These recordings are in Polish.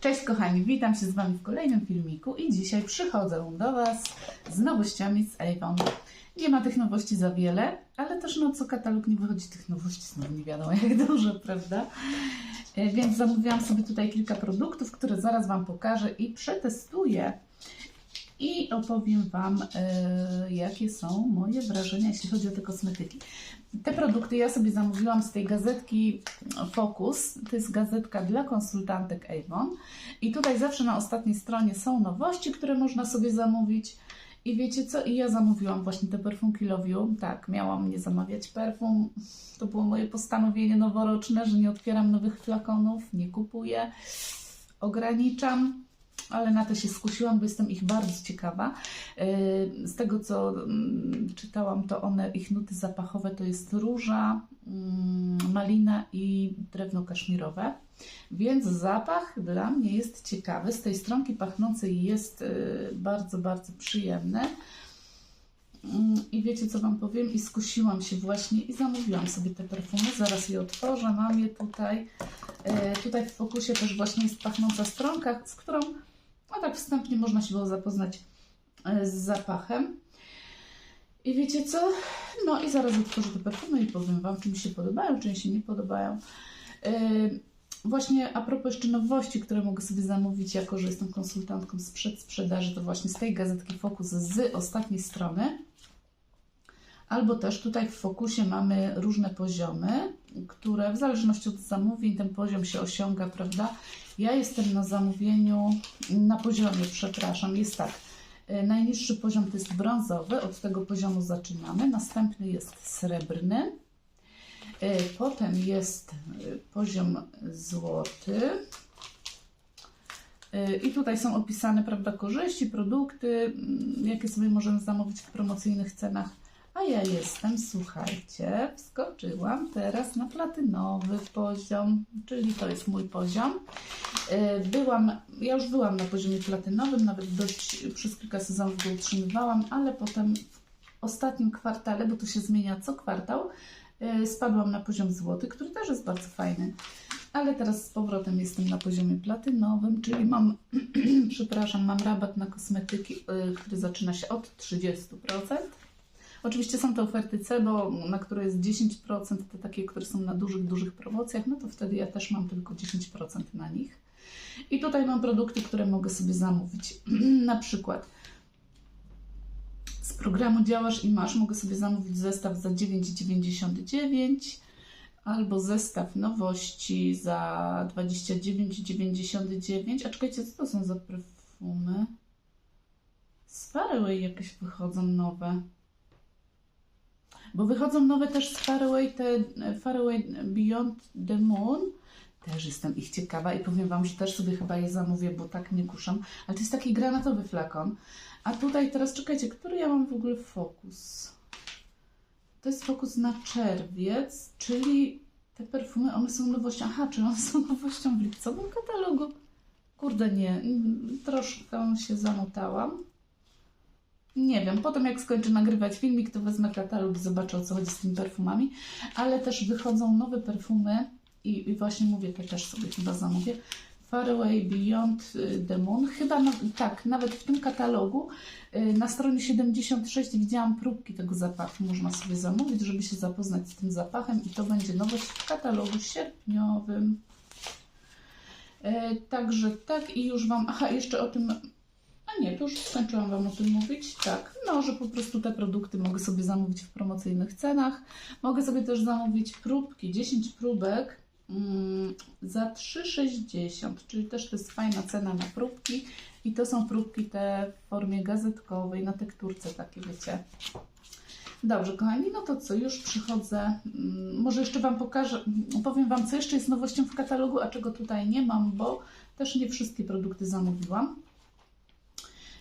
Cześć kochani, witam się z Wami w kolejnym filmiku i dzisiaj przychodzę do Was z nowościami z Avon. Nie ma tych nowości za wiele, ale też no co katalog nie wychodzi tych nowości, znowu nie wiadomo jak dużo, prawda? E, Więc zamówiłam sobie tutaj kilka produktów, które zaraz Wam pokażę i przetestuję. I opowiem Wam, e, jakie są moje wrażenia, jeśli chodzi o te kosmetyki. Te produkty ja sobie zamówiłam z tej gazetki Focus. To jest gazetka dla konsultantek Avon. I tutaj zawsze na ostatniej stronie są nowości, które można sobie zamówić. I wiecie co? I ja zamówiłam właśnie te perfumki Love You. Tak, miałam nie zamawiać perfum. To było moje postanowienie noworoczne, że nie otwieram nowych flakonów, nie kupuję, ograniczam ale na to się skusiłam, bo jestem ich bardzo ciekawa. Yy, Z tego co mm, czytałam, to one, ich nuty zapachowe to jest róża, mm, malina i drewno kaszmirowe. Więc zapach dla mnie jest ciekawy. Z tej stronki pachnącej jest yy, bardzo, bardzo przyjemny. Mm, I wiecie co Wam powiem? I skusiłam się właśnie i zamówiłam sobie te perfumy. Zaraz je otworzę. Mam je tutaj. E, Tutaj w fokusie też właśnie jest pachnąca stronka, z którą no tak wstępnie można się było zapoznać e, z zapachem. I wiecie co? No i zaraz otworzę te perfumy i powiem Wam, czy mi się podobają, czy mi się nie podobają. E, Właśnie a propos jeszcze nowości, które mogę sobie zamówić, jako że jestem konsultantką sprzed sprzedaży, to właśnie z tej gazetki Focus z ostatniej strony. Albo też tutaj w fokusie mamy różne poziomy, które w zależności od zamówień ten poziom się osiąga, prawda? Ja jestem na zamówieniu, na poziomie, przepraszam, jest tak. e, Najniższy poziom to jest brązowy, od tego poziomu zaczynamy. Następny jest srebrny. E, Potem jest e, poziom złoty. I tutaj są opisane, prawda, korzyści, produkty, jakie sobie możemy zamówić w promocyjnych cenach. A ja jestem, słuchajcie, wskoczyłam teraz na platynowy poziom, czyli to jest mój poziom. E, Byłam, ja już byłam na poziomie platynowym, nawet dość przez kilka sezonów go utrzymywałam, ale potem w ostatnim kwartale, bo to się zmienia co kwartał, e, spadłam na poziom złoty, który też jest bardzo fajny. Ale teraz z powrotem jestem na poziomie platynowym, czyli mam, przepraszam, mam rabat na kosmetyki, y, który zaczyna się od 30%. Oczywiście są to oferty CEBO, na które jest 10%, te takie, które są na dużych, dużych promocjach, no to wtedy ja też mam tylko 10% na nich. I tutaj mam produkty, które mogę sobie zamówić. na przykład z programu Działasz i Masz mogę sobie zamówić zestaw za 9,99 albo zestaw nowości za 29,99. A czekajcie, co to są za perfumy? Z Faraway jakieś wychodzą nowe. Bo wychodzą nowe też z Faraway, te Faraway Beyond the Moon. Też jestem ich ciekawa i powiem Wam, że też sobie chyba je zamówię, bo tak nie kuszam. Ale to jest taki granatowy flakon. A tutaj teraz, czekajcie, który ja mam w ogóle fokus? To jest fokus na czerwiec, czyli te perfumy, one są nowością. Aha, czy one są nowością w lipcowym katalogu? Kurde, nie. Troszkę się zamotałam. Nie wiem, potem jak skończę nagrywać filmik, to wezmę katalog i zobaczę o co chodzi z tymi perfumami. Ale też wychodzą nowe perfumy i, i właśnie mówię, te też sobie chyba zamówię. Faraway Beyond y, the Moon. Chyba na, tak, nawet w tym katalogu y, na stronie 76 widziałam próbki tego zapachu. Można sobie zamówić, żeby się zapoznać z tym zapachem i to będzie nowość w katalogu sierpniowym. E, Także tak i już Wam, aha jeszcze o tym, a nie, to już skończyłam Wam o tym mówić, tak, no, że po prostu te produkty mogę sobie zamówić w promocyjnych cenach. Mogę sobie też zamówić próbki, 10 próbek mm, za 3,60, czyli też to jest fajna cena na próbki i to są próbki te w formie gazetkowej, na tekturce takie, wiecie. Dobrze, kochani, no to co, już przychodzę. Mm, Może jeszcze Wam pokażę, powiem Wam, co jeszcze jest nowością w katalogu, a czego tutaj nie mam, bo też nie wszystkie produkty zamówiłam.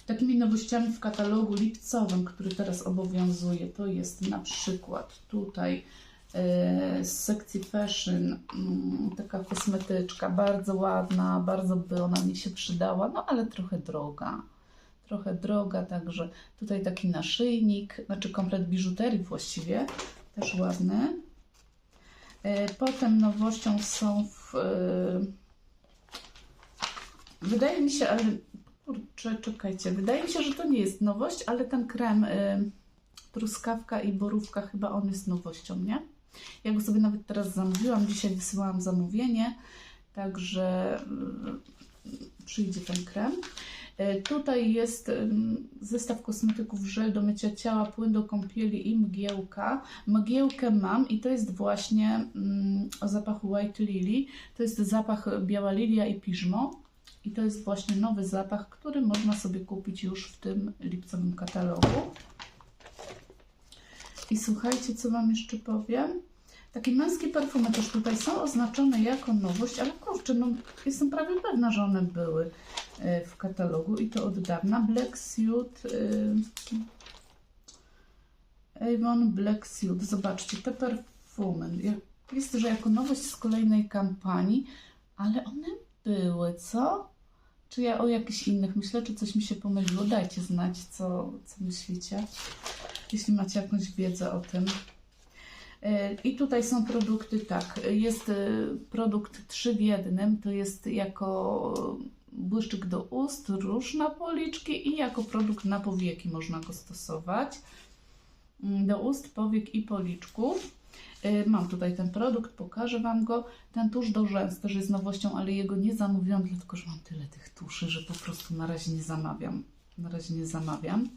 Takimi nowościami w katalogu lipcowym, który teraz obowiązuje, to jest na przykład tutaj e, z sekcji fashion mm, taka kosmetyczka, bardzo ładna, bardzo by ona mi się przydała, no ale trochę droga. Trochę droga, także tutaj taki naszyjnik, znaczy komplet biżuterii właściwie, też ładny. E, Potem nowością są w, e, wydaje mi się, ale kurczę, czekajcie, wydaje mi się, że to nie jest nowość, ale ten krem y, truskawka i borówka chyba on jest nowością, nie? Ja go sobie nawet teraz zamówiłam, dzisiaj wysyłałam zamówienie, także y, przyjdzie ten krem. Y, Tutaj jest ym, zestaw kosmetyków żel do mycia ciała, płyn do kąpieli i mgiełka. Mgiełkę mam i to jest właśnie mm, o zapachu White Lily. To jest zapach biała lilia i piżmo. I to jest właśnie nowy zapach, który można sobie kupić już w tym lipcowym katalogu. I słuchajcie, co Wam jeszcze powiem. Takie męskie perfumy też tutaj są oznaczone jako nowość, ale kurczę, no jestem prawie pewna, że one były y, w katalogu i to od dawna. Black Suit, y, Avon Black Suit. Zobaczcie, te perfumy. Jest, że jako nowość z kolejnej kampanii, ale one były, co? Czy ja o jakichś innych myślę, czy coś mi się pomyliło? Dajcie znać, co, co myślicie, jeśli macie jakąś wiedzę o tym. E, I tutaj są produkty, tak, jest e, produkt 3 w jednym, to jest jako błyszczyk do ust, róż na policzki i jako produkt na powieki można go stosować. Mm, Do ust, powiek i policzków. E, Mam tutaj ten produkt, pokażę Wam go. Ten tusz do rzęs też jest nowością, ale jego nie zamówiłam, dlatego że mam tyle tych tuszy, że po prostu na razie nie zamawiam. Na razie nie zamawiam.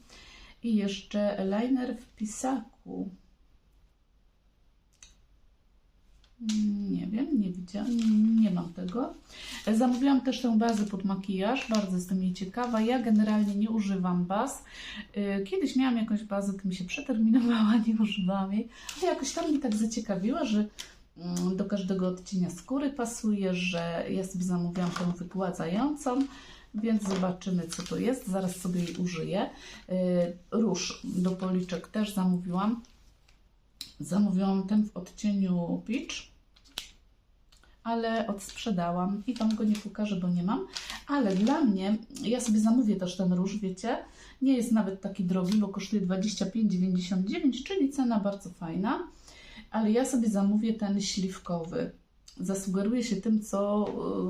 I jeszcze liner w pisaku. Mm, Nie wiem, nie widziałam, nie mam tego. Zamówiłam też tę bazę pod makijaż, bardzo jestem jej ciekawa. Ja generalnie nie używam baz. E, Kiedyś miałam jakąś bazę, to mi się przeterminowała, nie używałam jej, ale jakoś tam mnie tak zaciekawiła, że mm, do każdego odcienia skóry pasuje, że ja sobie zamówiłam tą wygładzającą, więc zobaczymy co to jest. Zaraz sobie jej użyję. E, Róż do policzek też zamówiłam. Zamówiłam ten w odcieniu Peach, ale odsprzedałam i Wam go nie pokażę, bo nie mam. Ale dla mnie, ja sobie zamówię też ten róż, wiecie, nie jest nawet taki drogi, bo kosztuje 25,99, czyli cena bardzo fajna. Ale ja sobie zamówię ten śliwkowy. Zasugeruję się tym, co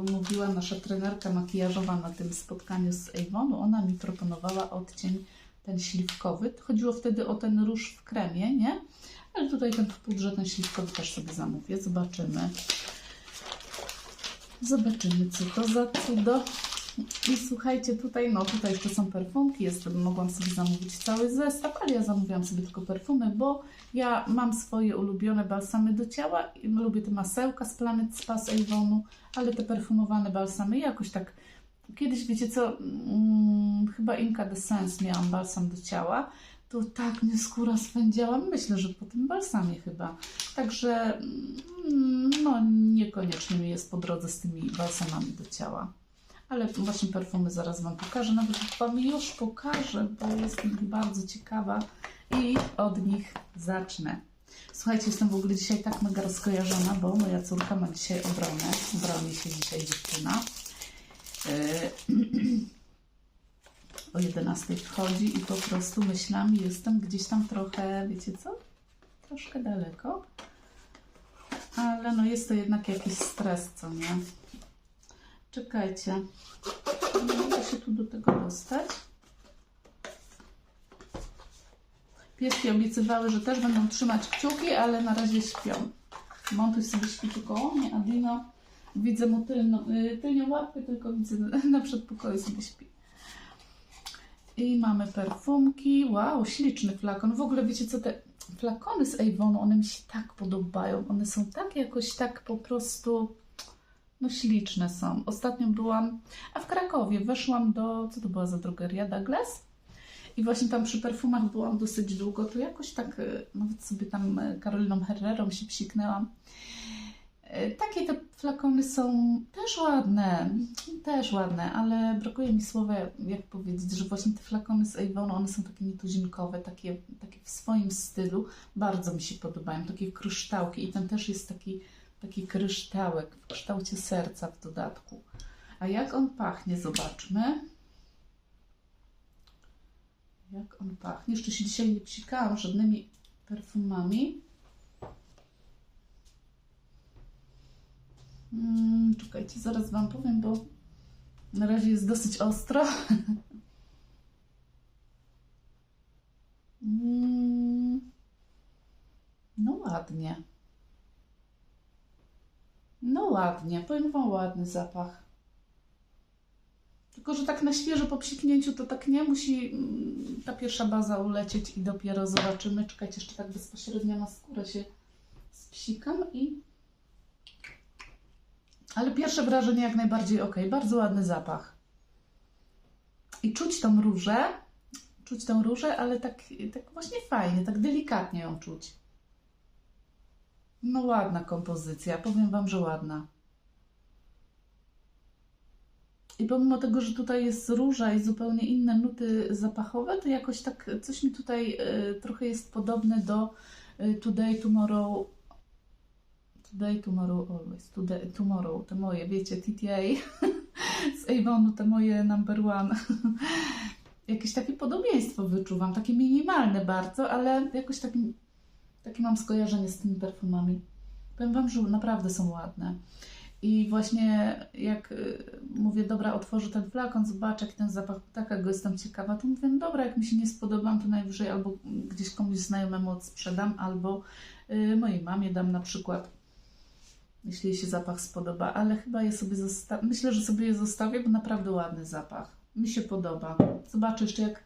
y, mówiła nasza trenerka makijażowa na tym spotkaniu z Avonu. Ona mi proponowała odcień ten śliwkowy. Chodziło wtedy o ten róż w kremie, nie? Ale tutaj ten pudrze, ten śliwkowy też sobie zamówię. Zobaczymy. Zobaczymy, co to za cudo. I słuchajcie, tutaj, no tutaj jeszcze są perfumki, jest, mogłam sobie zamówić cały zestaw, ale ja zamówiłam sobie tylko perfumy, bo ja mam swoje ulubione balsamy do ciała i lubię te masełka z Planet Spa z Avonu, ale te perfumowane balsamy jakoś tak, kiedyś wiecie co, mm, chyba Inca de Sens miałam balsam do ciała, to tak mnie skóra swędziała, myślę, że po tym balsamie chyba. Także mm, no niekoniecznie mi jest po drodze z tymi balsamami do ciała. Ale właśnie perfumy zaraz Wam pokażę. Nawet Wam już pokażę, bo jestem bardzo ciekawa i od nich zacznę. Słuchajcie, jestem w ogóle dzisiaj tak mega rozkojarzona, bo moja córka ma dzisiaj obronę. Broni się dzisiaj dziewczyna. Yy, o 11 wchodzi i po prostu myślami jestem gdzieś tam trochę, wiecie co? Troszkę daleko. Ale no jest to jednak jakiś stres, co nie? Czekajcie. Nie mogę się tu do tego dostać. Pieski obiecywały, że też będą trzymać kciuki, ale na razie śpią. Montuś sobie śpi tu koło mnie, a Dino widzę mu tylno, y, tylnią łapkę, tylko widzę na przedpokoju sobie śpi. I mamy perfumki. Wow, śliczny flakon. W ogóle wiecie co, te flakony z Avonu, one mi się tak podobają. One są tak jakoś tak po prostu, no śliczne są. Ostatnio byłam, a w Krakowie weszłam do, co to była za drogeria? Douglas? I właśnie tam przy perfumach byłam dosyć długo, to jakoś tak y, nawet sobie tam y, Karoliną Herrerą się psiknęłam. Y, Takie te flakony są też ładne, też ładne, ale brakuje mi słowa, jak powiedzieć, że właśnie te flakony z Avonu, one są takie nietuzinkowe, takie, takie w swoim stylu. Bardzo mi się podobają, takie kryształki i ten też jest taki, taki kryształek w kształcie serca w dodatku. A jak on pachnie, zobaczmy. Jak on pachnie. Jeszcze się dzisiaj nie psikałam żadnymi perfumami. Mm, czekajcie, zaraz Wam powiem, bo Na razie jest dosyć ostro. Mm. No ładnie. No ładnie, powiem Wam ładny zapach. Tylko, że tak na świeżo po psiknięciu to tak nie musi mm, ta pierwsza baza ulecieć i dopiero zobaczymy. Czekajcie, jeszcze tak bezpośrednio na skórę się spsikam i... Ale pierwsze wrażenie jak najbardziej ok. Bardzo ładny zapach. I czuć tą różę, czuć tą różę, ale tak, tak właśnie fajnie, tak delikatnie ją czuć. No ładna kompozycja, powiem Wam, że ładna. I pomimo tego, że tutaj jest róża i zupełnie inne nuty zapachowe, to jakoś tak coś mi tutaj y, trochę jest podobne do y, Today, Tomorrow. Today, Tomorrow, Always. Today, tomorrow, te moje, wiecie, TTA z Avonu, te moje number one. Jakieś takie podobieństwo wyczuwam, takie minimalne bardzo, ale jakoś takie, takie mam skojarzenie z tymi perfumami. Powiem Wam, że naprawdę są ładne. I właśnie jak y, mówię, dobra, otworzę ten flakon, zobaczę jak ten zapach, taka go jestem ciekawa, to mówię, no dobra, jak mi się nie spodobam, to najwyżej albo gdzieś komuś znajomemu sprzedam, albo y, mojej mamie dam na przykład, jeśli jej się zapach spodoba, ale chyba je sobie zostawię, myślę, że sobie je zostawię, bo naprawdę ładny zapach. Mi się podoba. Zobaczę jeszcze jak,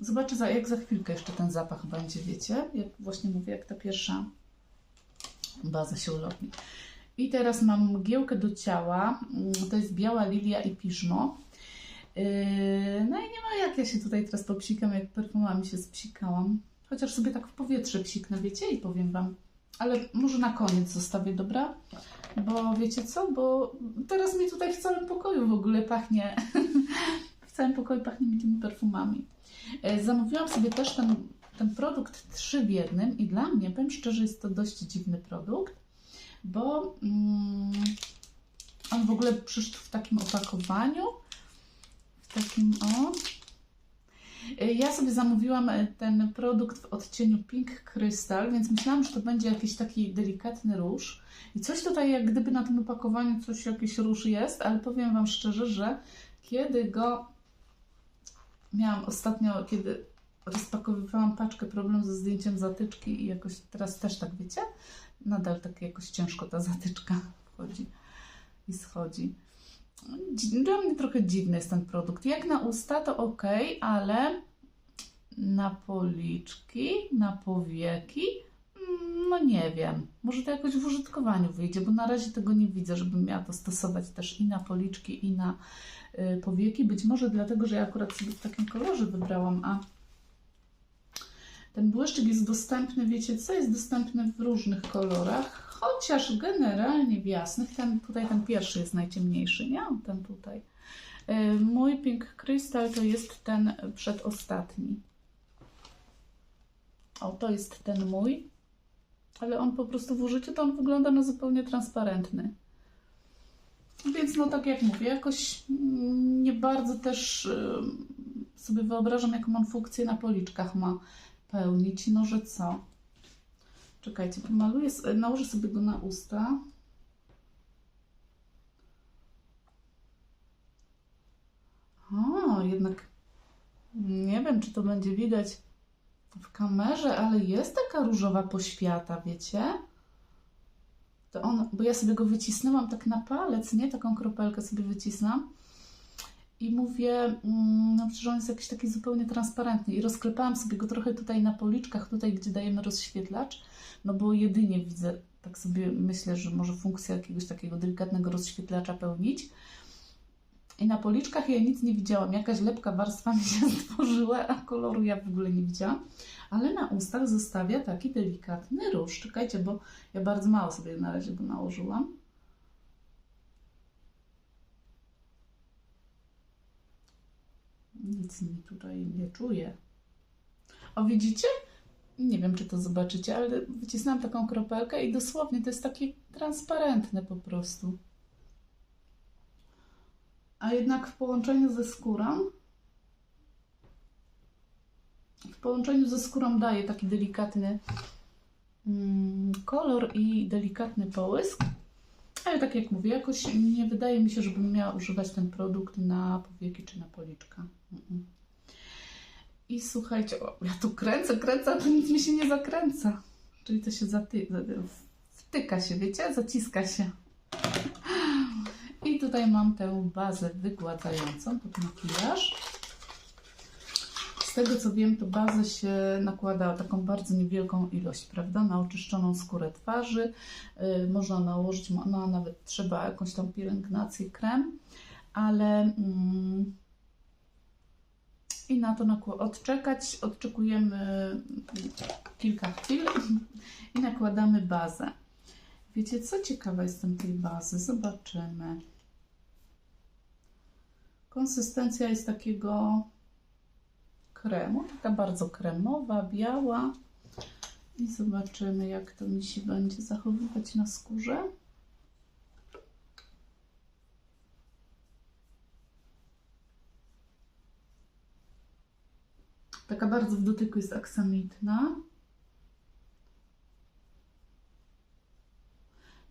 zobaczę za, jak za chwilkę jeszcze ten zapach będzie, wiecie, jak właśnie mówię, jak ta pierwsza baza się ulotni. I teraz mam mgiełkę do ciała. Mm, To jest biała lilia i piżmo. Yy, No i nie ma jak ja się tutaj teraz popsikam, jak perfumami się spsikałam. Chociaż sobie tak w powietrze psiknę, wiecie, i powiem Wam. Ale może na koniec zostawię, dobra? Bo wiecie co? Bo teraz mi tutaj w całym pokoju w ogóle pachnie. w całym pokoju pachnie mi tymi perfumami. Yy, Zamówiłam sobie też ten, ten produkt trzy w jednym i dla mnie, powiem szczerze, jest to dość dziwny produkt bo mm, on w ogóle przyszedł w takim opakowaniu, w takim o. Y, Ja sobie zamówiłam y, ten produkt w odcieniu Pink Crystal, więc myślałam, że to będzie jakiś taki delikatny róż. I coś tutaj, jak gdyby na tym opakowaniu coś, jakiś róż jest, ale powiem Wam szczerze, że kiedy go miałam ostatnio, kiedy rozpakowywałam paczkę problem ze zdjęciem zatyczki i jakoś teraz też tak wiecie, nadal tak jakoś ciężko ta zatyczka wchodzi i schodzi. Dla mnie trochę dziwny jest ten produkt. Jak na usta to ok, ale na policzki, na powieki, mm, no nie wiem. Może to jakoś w użytkowaniu wyjdzie, bo na razie tego nie widzę, żebym miała to stosować też i na policzki, i na y, powieki. Być może dlatego, że ja akurat sobie w takim kolorze wybrałam, a ten błyszczyk jest dostępny, wiecie co? Jest dostępny w różnych kolorach, chociaż generalnie w jasnych. Ten tutaj, ten pierwszy jest najciemniejszy, nie? Ten tutaj. Y, Mój Pink Crystal to jest ten przedostatni. O, to jest ten mój. Ale on po prostu w użyciu to on wygląda na zupełnie transparentny. Więc no tak jak mówię, jakoś nie bardzo też sobie wyobrażam, jaką on funkcję na policzkach ma pełnić. No, że co? Czekajcie, pomaluję, nałożę sobie go na usta. O, jednak nie wiem, czy to będzie widać w kamerze, ale jest taka różowa poświata, wiecie? To on, bo ja sobie go wycisnęłam tak na palec, nie? Taką kropelkę sobie wycisnęłam. I mówię, mm, no przecież on jest jakiś taki zupełnie transparentny. I rozklepałam sobie go trochę tutaj na policzkach, tutaj gdzie dajemy rozświetlacz, no bo jedynie widzę, tak sobie myślę, że może funkcja jakiegoś takiego delikatnego rozświetlacza pełnić. I na policzkach ja nic nie widziałam. Jakaś lepka warstwa mi się stworzyła, a koloru ja w ogóle nie widziałam. Ale na ustach zostawia taki delikatny róż. Czekajcie, bo ja bardzo mało sobie na razie go nałożyłam. Nic mi tutaj nie czuję. O, widzicie? Nie wiem, czy to zobaczycie, ale wycisnęłam taką kropelkę i dosłownie to jest takie transparentne po prostu. A jednak w połączeniu ze skórą, w połączeniu ze skórą daje taki delikatny mm, kolor i delikatny połysk. Ale tak jak mówię, jakoś nie wydaje mi się, żebym miała używać ten produkt na powieki czy na policzka. I słuchajcie, o, ja tu kręcę, kręcę, a to nic mi się nie zakręca. Czyli to się zaty- wtyka się, wiecie? Zaciska się. I tutaj mam tę bazę wygładzającą pod makijaż. Tego co wiem, to bazę się nakłada taką bardzo niewielką ilość, prawda? Na oczyszczoną skórę twarzy. Yy, można nałożyć, no, nawet trzeba jakąś tam pielęgnację, krem, ale. Mm, i na to odczekać. Odczekujemy kilka chwil i nakładamy bazę. Wiecie, co ciekawe jestem tej bazy? Zobaczymy. Konsystencja jest takiego kremu, taka bardzo kremowa, biała. I zobaczymy, jak to mi się będzie zachowywać na skórze. Taka bardzo w dotyku jest aksamitna.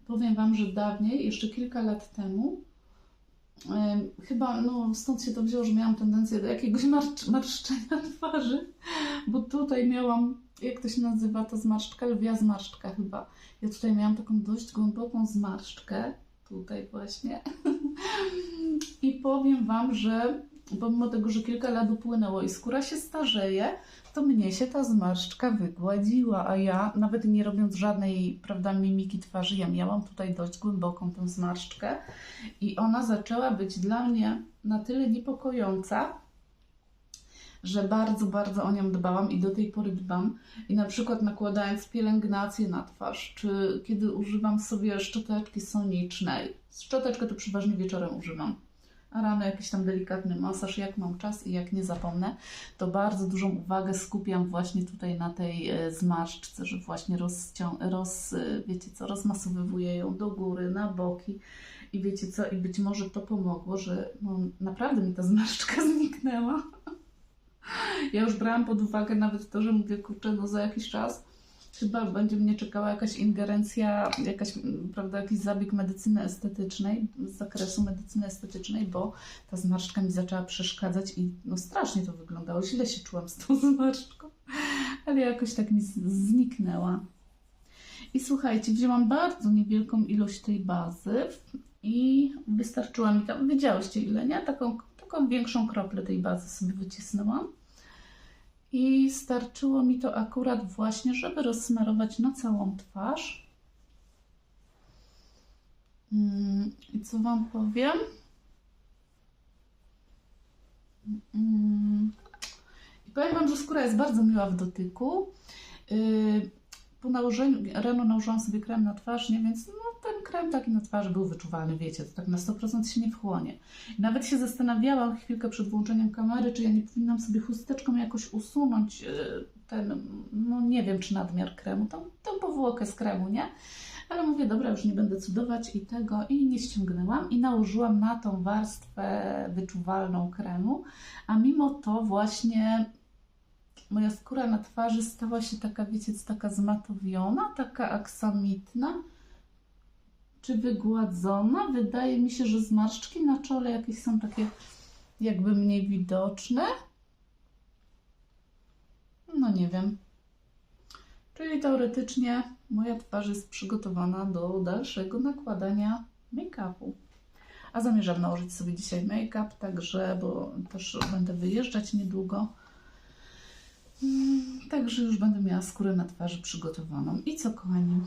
Powiem Wam, że dawniej, jeszcze kilka lat temu, em, chyba no, stąd się to wzięło, że miałam tendencję do jakiegoś marsz, marszczenia twarzy, bo tutaj miałam, jak to się nazywa, ta zmarszczka, lwia zmarszczka chyba. Ja tutaj miałam taką dość głęboką zmarszczkę, tutaj właśnie. I powiem Wam, że pomimo tego, że kilka lat upłynęło i skóra się starzeje, to mnie się ta zmarszczka wygładziła, a ja nawet nie robiąc żadnej, prawda, mimiki twarzy, ja miałam tutaj dość głęboką tę zmarszczkę i ona zaczęła być dla mnie na tyle niepokojąca, że bardzo, bardzo o nią dbałam i do tej pory dbam. I na przykład nakładając pielęgnację na twarz, czy kiedy używam sobie szczoteczki sonicznej, szczoteczkę to przeważnie wieczorem używam a rano jakiś tam delikatny masaż, jak mam czas i jak nie zapomnę, to bardzo dużą uwagę skupiam właśnie tutaj na tej e, zmarszczce, że właśnie rozcią- roz, e, wiecie co, rozmasowywuję ją do góry, na boki i wiecie co, i być może to pomogło, że no, naprawdę mi ta zmarszczka zniknęła. Ja już brałam pod uwagę nawet to, że mówię, kurczę, no za jakiś czas chyba będzie mnie czekała jakaś ingerencja, jakaś, prawda, jakiś zabieg medycyny estetycznej, z zakresu medycyny estetycznej, bo ta zmarszczka mi zaczęła przeszkadzać i no strasznie to wyglądało. Źle się czułam z tą zmarszczką, ale jakoś tak mi zniknęła. I słuchajcie, wzięłam bardzo niewielką ilość tej bazy i wystarczyła mi tam, wiedziałyście ile, nie? Taką, taką większą kroplę tej bazy sobie wycisnęłam. I starczyło mi to akurat właśnie, żeby rozsmarować na całą twarz. Mm, I co Wam powiem? Mm, I powiem Wam, że skóra jest bardzo miła w dotyku. Po nałożeniu, rano nałożyłam sobie krem na twarz, nie? więc no, ten krem taki na twarzy był wyczuwalny, wiecie, to tak na 100% się nie wchłonie. I nawet się zastanawiałam chwilkę przed włączeniem kamery, czy ja nie powinnam sobie chusteczką jakoś usunąć y, ten, no nie wiem, czy nadmiar kremu, tą, tą powłokę z kremu, nie? Ale mówię, dobra, już nie będę cudować i tego, i nie ściągnęłam i nałożyłam na tą warstwę wyczuwalną kremu, a mimo to właśnie moja skóra na twarzy stała się taka, wiecie, taka zmatowiona, taka aksamitna, czy wygładzona. Wydaje mi się, że zmarszczki na czole jakieś są takie jakby mniej widoczne. No nie wiem. Czyli teoretycznie moja twarz jest przygotowana do dalszego nakładania make-upu. A zamierzam nałożyć sobie dzisiaj make-up, także, bo też będę wyjeżdżać niedługo. Mm, Także już będę miała skórę na twarzy przygotowaną. I co, kochani?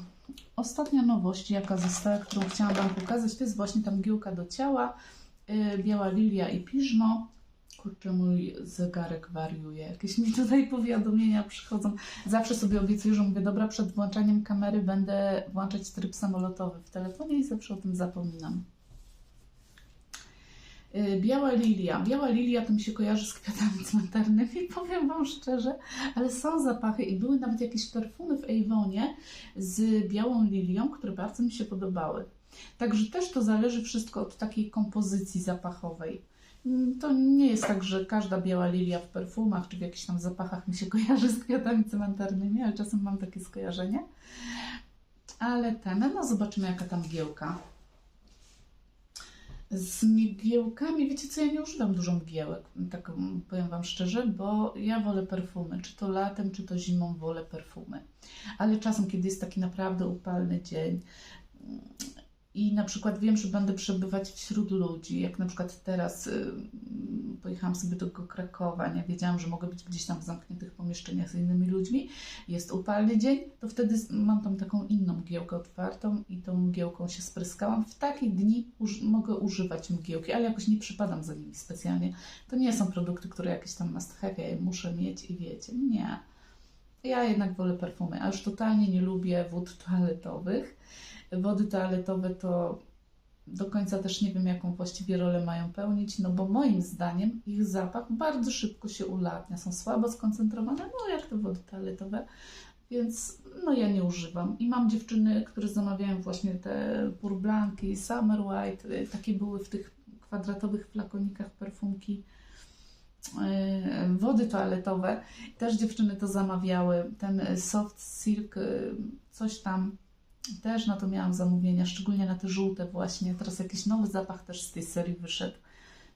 Ostatnia nowość, jaka została, którą chciałam Wam pokazać, to jest właśnie ta mgiełka do ciała. Yy, Biała lilia i piżmo. Kurczę, mój zegarek wariuje. Jakieś mi tutaj powiadomienia przychodzą. Zawsze sobie obiecuję, że mówię, dobra, przed włączaniem kamery będę włączać tryb samolotowy w telefonie i zawsze o tym zapominam. Y, Biała lilia. Biała lilia to mi się kojarzy z kwiatami cmentarnymi, powiem Wam szczerze, ale są zapachy i były nawet jakieś perfumy w Avonie z białą lilią, które bardzo mi się podobały. Także też to zależy wszystko od takiej kompozycji zapachowej. Mm, To nie jest tak, że każda biała lilia w perfumach czy w jakichś tam zapachach mi się kojarzy z kwiatami cmentarnymi, ale czasem mam takie skojarzenie. Ale ten, no zobaczymy jaka tam giełka. Z mgiełkami, wiecie co, ja nie używam dużo mgiełek, tak powiem Wam szczerze, bo ja wolę perfumy, czy to latem, czy to zimą wolę perfumy. Ale czasem, kiedy jest taki naprawdę upalny dzień i na przykład wiem, że będę przebywać wśród ludzi, jak na przykład teraz y, pojechałam sobie do Krakowa, nie wiedziałam, że mogę być gdzieś tam w zamkniętych pomieszczeniach z innymi ludźmi, jest upalny dzień, to wtedy mam tam taką inną mgiełkę otwartą i tą mgiełką się spryskałam. W takie dni uż, mogę używać mgiełki, ale jakoś nie przypadam za nimi specjalnie. To nie są produkty, które jakieś tam must have, ja muszę mieć i wiecie, nie. Ja jednak wolę perfumy, a już totalnie nie lubię wód toaletowych. Wody toaletowe to do końca też nie wiem, jaką właściwie rolę mają pełnić, no bo moim zdaniem ich zapach bardzo szybko się ulatnia. Są słabo skoncentrowane, no jak to wody toaletowe, więc no ja nie używam. I mam dziewczyny, które zamawiają właśnie te Purblanki, Summer White, y, takie były w tych kwadratowych flakonikach perfumki y, wody toaletowe. Też dziewczyny to zamawiały. Ten soft silk, y, coś tam też na to miałam zamówienia, szczególnie na te żółte właśnie. Teraz jakiś nowy zapach też z tej serii wyszedł.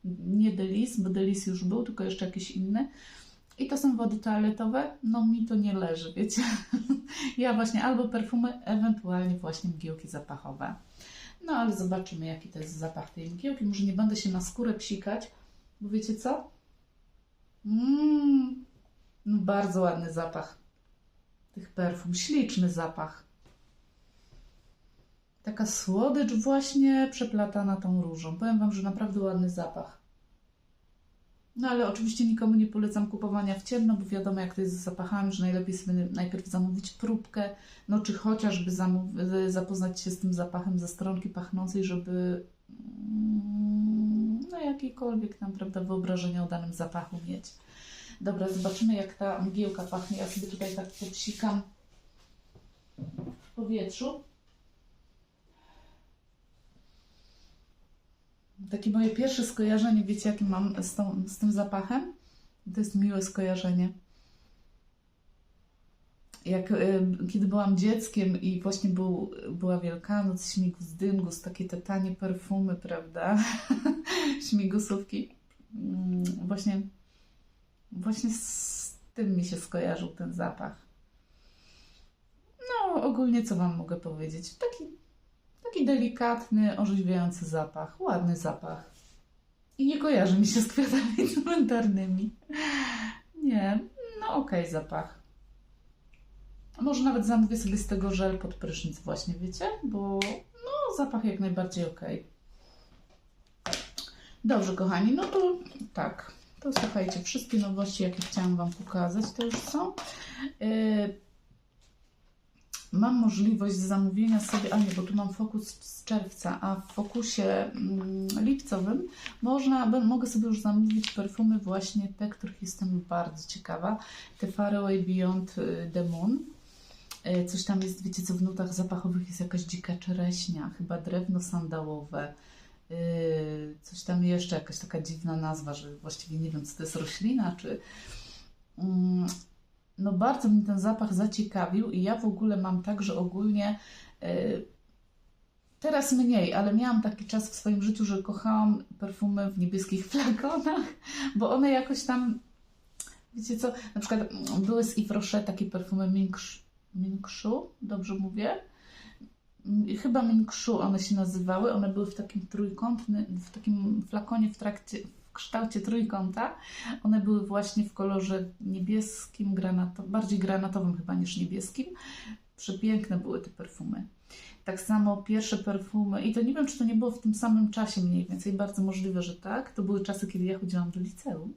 Nie Delis, bo Delis już był, tylko jeszcze jakiś inny. I to są wody toaletowe. No mi to nie leży, wiecie. Ja właśnie albo perfumy, ewentualnie właśnie mgiełki zapachowe. No ale zobaczymy, jaki to jest zapach tej mgiełki. Może nie będę się na skórę psikać, bo wiecie co? Mmm, no bardzo ładny zapach tych perfum. Śliczny zapach. Taka słodycz właśnie przeplatana tą różą. Powiem Wam, że naprawdę ładny zapach. No ale oczywiście nikomu nie polecam kupowania w ciemno, bo wiadomo jak to jest z zapachami, że najlepiej sobie najpierw zamówić próbkę, no czy chociażby zamów- zapoznać się z tym zapachem ze stronki pachnącej, żeby mm, no jakiekolwiek tam, prawda, wyobrażenie o danym zapachu mieć. Dobra, zobaczymy jak ta mgiełka pachnie. Ja sobie tutaj tak popsikam w powietrzu. Takie moje pierwsze skojarzenie, wiecie jakie mam z, tą, z tym zapachem? To jest miłe skojarzenie. Jak y, kiedy byłam dzieckiem i właśnie był, była Wielkanoc, śmigus dyngus, takie te tanie perfumy, prawda? Śmigusówki. Mm, Właśnie, właśnie z tym mi się skojarzył ten zapach. No, ogólnie co Wam mogę powiedzieć? Taki Taki delikatny, orzeźwiający zapach, ładny zapach. I nie kojarzy mi się z kwiatami cmentarnymi. Nie, no okej zapach. A Może nawet zamówię sobie z tego żel pod prysznic właśnie, wiecie? Bo no zapach jak najbardziej okej. Dobrze, kochani, no to tak. To słuchajcie, wszystkie nowości, jakie chciałam Wam pokazać, to już są. Yy, mam możliwość zamówienia sobie, a nie, bo tu mam fokus z czerwca, a w fokusie mm, lipcowym można, mogę sobie już zamówić perfumy właśnie te, których jestem bardzo ciekawa. Te Far Away Beyond y, the Moon. Y, Coś tam jest, wiecie co, w nutach zapachowych jest jakaś dzika czereśnia, chyba drewno sandałowe. y, Coś tam jeszcze, jakaś taka dziwna nazwa, że właściwie nie wiem, co to jest roślina, czy... Mm, no bardzo mnie ten zapach zaciekawił i ja w ogóle mam tak, że ogólnie y, teraz mniej, ale miałam taki czas w swoim życiu, że kochałam perfumy w niebieskich flakonach, bo one jakoś tam, wiecie co, na przykład były z Yves Rocher takie perfumy Minksh- Minkshu, dobrze mówię? Chyba Minkshu one się nazywały, one były w takim trójkątnym, w takim flakonie w trakcie, kształcie trójkąta. One były właśnie w kolorze niebieskim, granatowym, bardziej granatowym chyba niż niebieskim. Przepiękne były te perfumy. Tak samo pierwsze perfumy, i to nie wiem, czy to nie było w tym samym czasie mniej więcej, bardzo możliwe, że tak. To były czasy, kiedy ja chodziłam do liceum.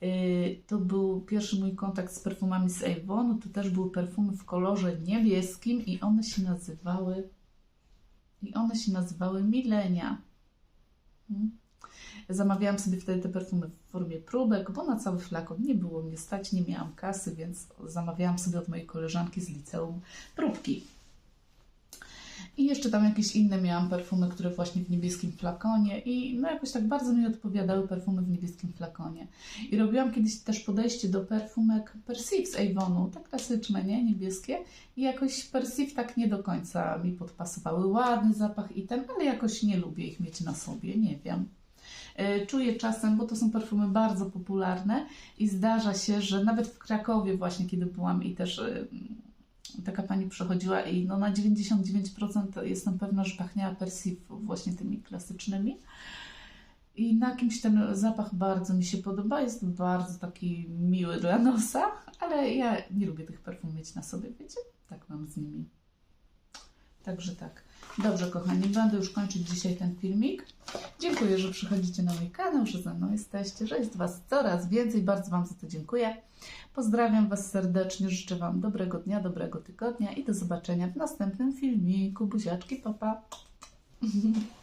Yy, To był pierwszy mój kontakt z perfumami z Avonu. To też były perfumy w kolorze niebieskim i one się nazywały i one się nazywały Milenia. Hmm. Zamawiałam sobie wtedy te perfumy w formie próbek, bo na cały flakon nie było mnie stać, nie miałam kasy, więc zamawiałam sobie od mojej koleżanki z liceum próbki. I jeszcze tam jakieś inne miałam perfumy, które właśnie w niebieskim flakonie i no jakoś tak bardzo mi odpowiadały perfumy w niebieskim flakonie. I robiłam kiedyś też podejście do perfumek Persive z Avonu, tak klasyczne, nie? Niebieskie. I jakoś Persive tak nie do końca mi podpasowały. Ładny zapach i ten, ale jakoś nie lubię ich mieć na sobie, nie wiem. E, Czuję czasem, bo to są perfumy bardzo popularne i zdarza się, że nawet w Krakowie właśnie, kiedy byłam i też e, taka pani przychodziła i no na 99% jestem pewna, że pachniała Persive właśnie tymi klasycznymi. I na kimś ten zapach bardzo mi się podoba, jest bardzo taki miły dla nosa, ale ja nie lubię tych perfum mieć na sobie, wiecie? Tak mam z nimi. Także tak. Dobrze, kochani, będę już kończyć dzisiaj ten filmik. Dziękuję, że przychodzicie na mój kanał, że ze mną jesteście, że jest Was coraz więcej. Bardzo Wam za to dziękuję. Pozdrawiam Was serdecznie, życzę Wam dobrego dnia, dobrego tygodnia i do zobaczenia w następnym filmiku. Buziaczki, papa. Pa.